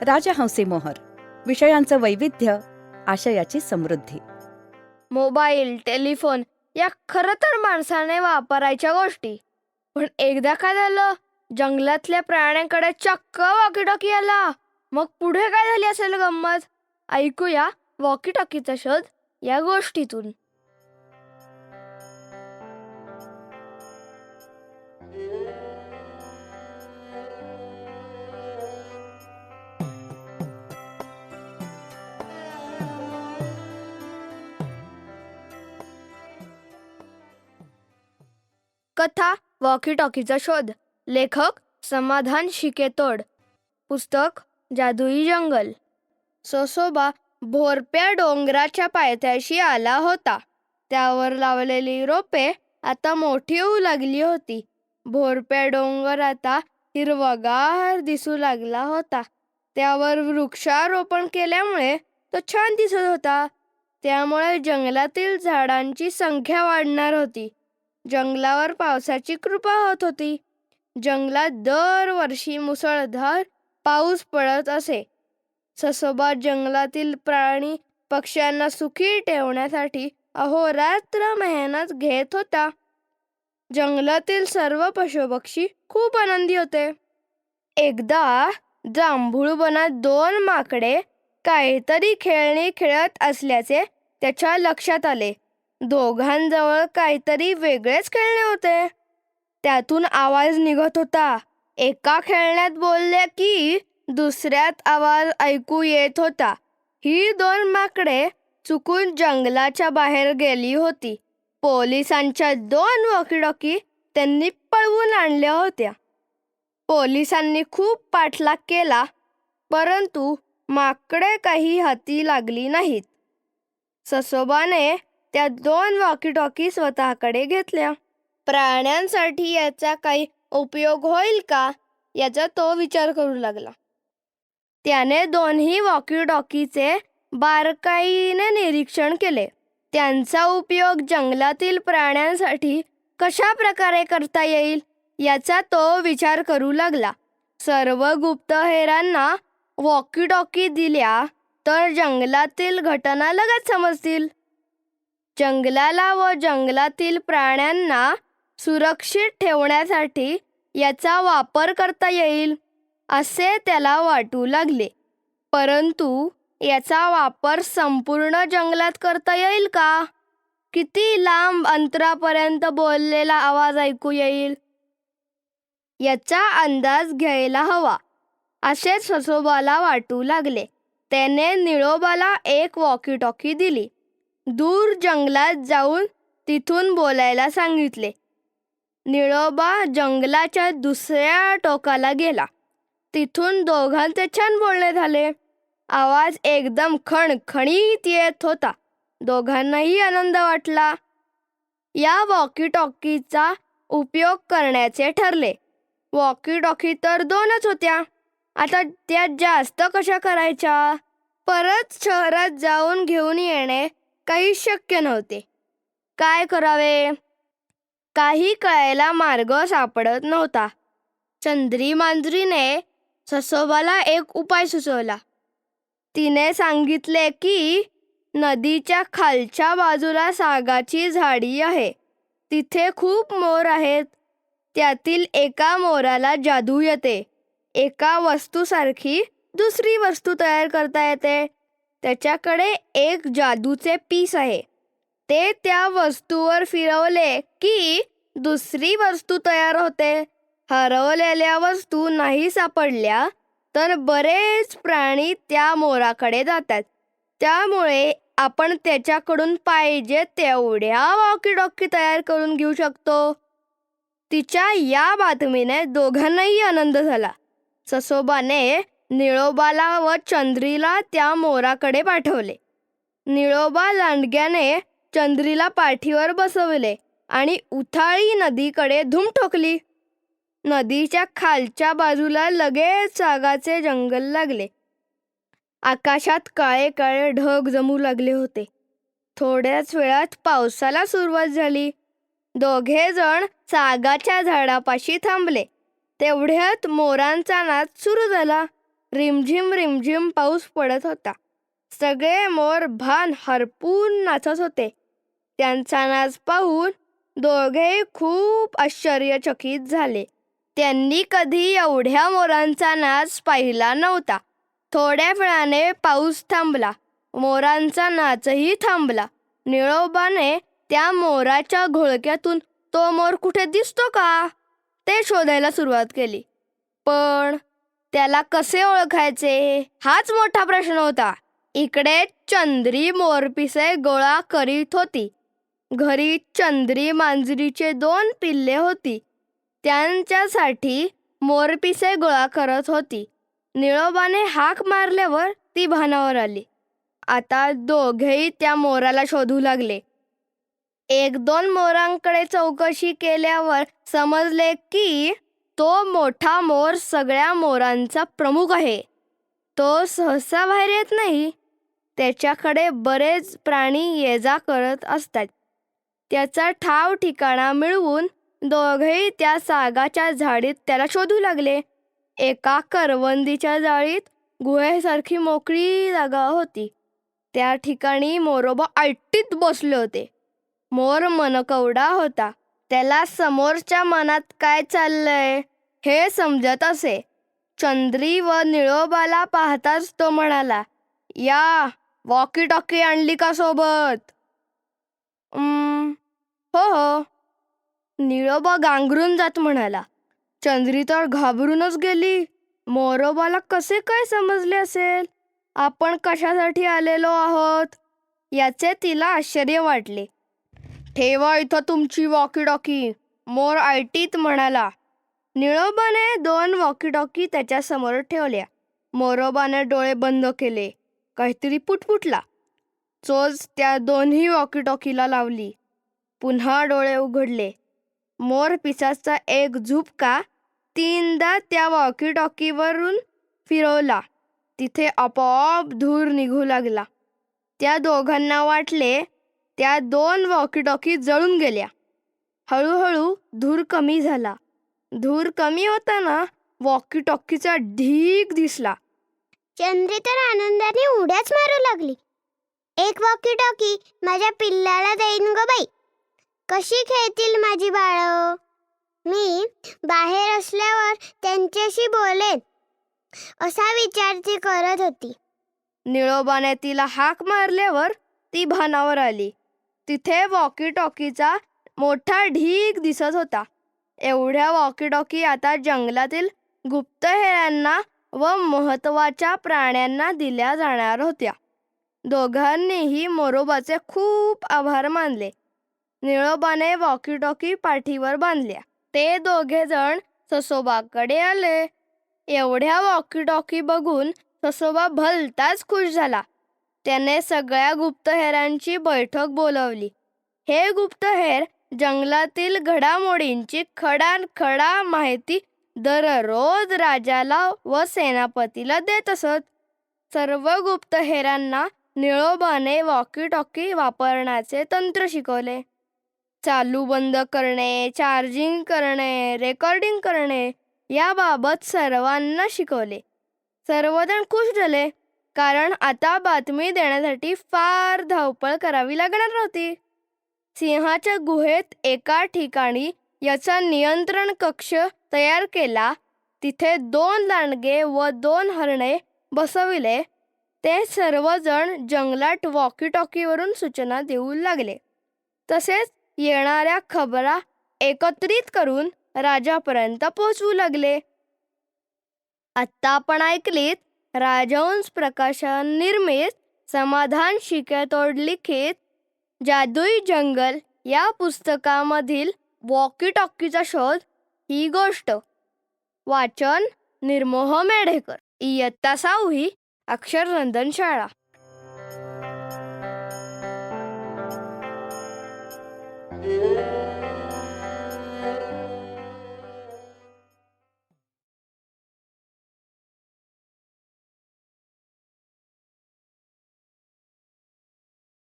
राजहंसी मोहर विषयांचं वैविध्य आशयाची समृद्धी. मोबाईल टेलिफोन या खरं तर माणसाने वापरायच्या गोष्टी. पण एकदा काय झालं? जंगलातल्या प्राण्यांकडे चक्क वॉकीटॉकी आला. मग पुढे काय झाली असेल गंमत? ऐकूया वॉकीटॉकीचा शोध या गोष्टीतून. कथा वॉकी टॉकीचा शोध. लेखक समाधान शिकेतोड. पुस्तक जादुई जंगल. सोसोबा भोरप्या डोंगराच्या पायथ्याशी आला होता. त्यावर लावलेली रोपे आता मोठी होऊ लागली होती. भोरप्या डोंगर आता हिरवगार दिसू लागला होता. त्यावर वृक्षारोपण केल्यामुळे तो छान दिसत होता. त्यामुळे जंगलातील झाडांची संख्या वाढणार होती. जंगलावर पावसाची कृपा होत होती. जंगलात दरवर्षी मुसळधार पाऊस पडत असे. ससोबा जंगलातील प्राणी पक्ष्यांना सुखी ठेवण्यासाठी अहोरात्र मेहनत घेत होता. जंगलातील सर्व पशुपक्षी खूप आनंदी होते. एकदा जांभूळ बनात दोन माकडे काहीतरी खेळणी खेळत असल्याचे त्याच्या लक्षात आले. दोघांजवळ काहीतरी वेगळेच खेळणे होते. त्यातून आवाज निघत होता. एका खेळण्यात बोलले की दुसऱ्यात आवाज ऐकू येत होता. ही दोन माकडे चुकून जंगलाच्या बाहेर गेली होती. पोलिसांच्या दोन वकिडोकी त्यांनी पळवून आणल्या होत्या. पोलिसांनी खूप पाठलाग केला परंतु माकडे काही हाती लागली नाहीत. ससोबाने त्या दोन वॉकीटॉकी स्वतःकडे घेतल्या. प्राण्यांसाठी याचा काही उपयोग होईल का? याचा तो विचार करू लागला. त्याने दोन्ही वॉकीटॉकीचे बारकाईने निरीक्षण केले. त्यांचा उपयोग जंगलातील प्राण्यांसाठी कशा प्रकारे करता येईल याचा तो विचार करू लागला. सर्व गुप्तहेरांना वॉकीटॉकी दिल्या तर जंगलातील घटना लगेच समजतील. जंगलाला व जंगलातील प्राण्यांना सुरक्षित ठेवण्यासाठी याचा वापर करता येईल असे त्याला वाटू लागले. परंतु याचा वापर संपूर्ण जंगलात करता येईल का? किती लांब अंतरापर्यंत बोललेला आवाज ऐकू येईल? याचा अंदाज घ्यायला हवा असे ससोबाला वाटू लागले. त्याने निळोबाला एक वॉकी टॉकी दिली. दूर जंगलात जाऊन तिथून बोलायला सांगितले. निळोबा जंगलाच्या दुसऱ्या टोकाला गेला. तिथून दोघांचे छान बोलणे झाले. आवाज एकदम खणखणीत येत होता. दोघांनाही आनंद वाटला. या वॉकी टॉकीचा उपयोग करण्याचे ठरले. वॉकी टॉकी तर दोनच होत्या. आता त्या जास्त कशा करायच्या? परत शहरात जाऊन घेऊन येणे काही शक्य नव्हते. काय करावे? काही कळायला मार्ग सापडत नव्हता. चंद्री मांजरीने ससोबाला एक उपाय सुचवला. तिने सांगितले की नदीच्या खालच्या बाजूला सागाची झाडी आहे. तिथे खूप मोर आहेत. त्यातील एका मोराला जादू येते. एका वस्तूसारखी दुसरी वस्तू तयार करता येते. त्याच्याकडे एक जादूचे पीस आहे. ते त्या वस्तूवर फिरवले की दुसरी वस्तू तयार होते. हरवलेल्या वस्तू नाही सापडल्या तर बरेच प्राणी त्या मोराकडे जातात. त्यामुळे आपण त्याच्याकडून पाहिजे तेवढ्या वॉकीडॉकी तयार करून घेऊ शकतो. तिच्या या बातमीने दोघांनाही आनंद झाला. ससोबाने निळोबाला व चंद्रीला त्या मोराकडे पाठवले. निळोबा लांडग्याने चंद्रीला पाठीवर बसवले आणि उथाळी नदीकडे धूम ठोकली. नदीच्या खालच्या बाजूला लगेच सागाचे जंगल लागले. आकाशात काळे काळे ढग जमू लागले होते. थोड्याच वेळात पावसाला सुरुवात झाली. दोघे जण सागाच्या झाडापाशी थांबले. तेवढ्यात मोरांचा नाच सुरू झाला. रिमझिम रिमझिम पाऊस पडत होता. सगळे मोर भान हरपून नाचत होते. त्यांचा नाच पाहून दोघेही खूप आश्चर्यचकित झाले. त्यांनी कधी एवढ्या मोरांचा नाच पाहिला नव्हता. थोड्या वेळाने पाऊस थांबला. मोरांचा नाचही थांबला. निळोबाने त्या मोराच्या घोळक्यातून तो मोर कुठे दिसतो का? ते शोधायला सुरुवात केली. पण त्याला कसे ओळखायचे? हाच मोठा प्रश्न होता. इकडे चंद्री मोरपिसे गोळा करीत होती. घरी चंद्री मांजरीचे दोन पिल्ले होती. त्यांच्यासाठी मोरपिसे गोळा करत होती. निळोबाने हाक मारल्यावर ती भानावर आली. आता दोघेही त्या मोराला शोधू लागले. एक दोन मोरांकडे चौकशी केल्यावर समजले की तो मोठा मोर सगळ्या मोरांचा प्रमुख आहे. तो सहसा बाहेर येत नाही. त्याच्याकडे बरेच प्राणी ये जा करत असतात. त्याचा ठाव ठिकाणा मिळवून दोघेही त्या सागाच्या झाडीत त्याला शोधू लागले. एका करवंदीच्या जाळीत गुहेसारखी मोकळी जागा होती. त्या ठिकाणी मोरोबा आयटीत बसले होते. मोर मनकवडा होता. त्याला समोरच्या मनात काय चाललंय हे समजत असे. चंद्री व निळोबाला पाहताच तो म्हणाला या वॉकी टॉकी आणली का सोबत? हो हो. निळोबा गांगरून जात म्हणाला चंद्री तर घाबरूनच गेली. मोरोबाला कसे काय समजले असेल? आपण कशासाठी आलेलो आहोत? याचे तिला आश्चर्य वाटले. ठेवा इथं तुमची वॉकी डॉकी मोर आयटीत म्हणाला. निळोबाने दोन वॉकी डॉकी त्याच्यासमोर ठेवल्या. मोरोबाने डोळे बंद केले. काहीतरी पुटपुटला. चोच त्या दोन्ही वॉकी टॉकीला लावली. पुन्हा डोळे उघडले. मोर पिसाचा एक झुपका तीनदा त्या वॉकी टॉकीवरून फिरवला. तिथे आपोआप धूर निघू लागला. त्या दोघांना वाटले त्या दोन वॉकी टॉकी जळून गेल्या. हळूहळू धूर कमी झाला. धूर कमी होताना वॉकी टॉकीचा ढीक दिसला. चंद्री तर आनंदाने उड्याच मारू लागली. एक वॉकी टॉकी माझ्या पिल्लाला देईन ग बाई. कशी खेळतील माझी बाळ? मी बाहेर असल्यावर त्यांच्याशी बोलेन असा विचार ती करत होती. निळोबाने तिला हाक मारल्यावर ती भानावर आली. तिथे वॉकी टॉकीचा मोठा ढीग दिसत होता. एवढ्या वॉकी टॉकी आता जंगलातील गुप्तहेरांना व महत्त्वाच्या प्राण्यांना दिल्या जाणार होत्या. दोघांनीही मोरोबाचे खूप आभार मानले. निळोबाने वॉकी टॉकी पाठीवर बांधल्या. ते दोघे जण ससोबाकडे आले. एवढ्या वॉकी टॉकी बघून ससोबा भलताच खुश झाला. त्याने सगळ्या गुप्तहेरांची बैठक बोलवली. हे गुप्तहेर जंगलातील घडामोडींची खडानखडा माहिती दररोज राजाला व सेनापतीला देत असत. सर्व गुप्तहेरांना निळोबाने वॉकी टॉकी वापरण्याचे तंत्र शिकवले. चालू बंद करणे चार्जिंग करणे रेकॉर्डिंग करणे याबाबत सर्वांना शिकवले. सर्वजण खुश झाले. कारण आता बातमी देण्यासाठी फार धावपळ करावी लागणार नव्हती सिंहाच्या गुहेत एका ठिकाणी याचा नियंत्रण कक्ष तयार केला. तिथे दोन लांडगे व दोन हरणे बसविले. ते सर्वजण जंगलात वॉकी टॉकीवरून सूचना देऊ लागले. तसेच येणाऱ्या खबरा एकत्रित करून राजापर्यंत पोहोचवू लागले. आत्ता आपण ऐकलीत राजहंस प्रकाशन निर्मित समाधान शिकेतोड लिखित जादुई जंगल या पुस्तकामधील वॉकी टॉकीचा शोध ही गोष्ट. वाचन निर्मोह मेढेकर. इयत्ता सावही अक्षरनंदन शाळा.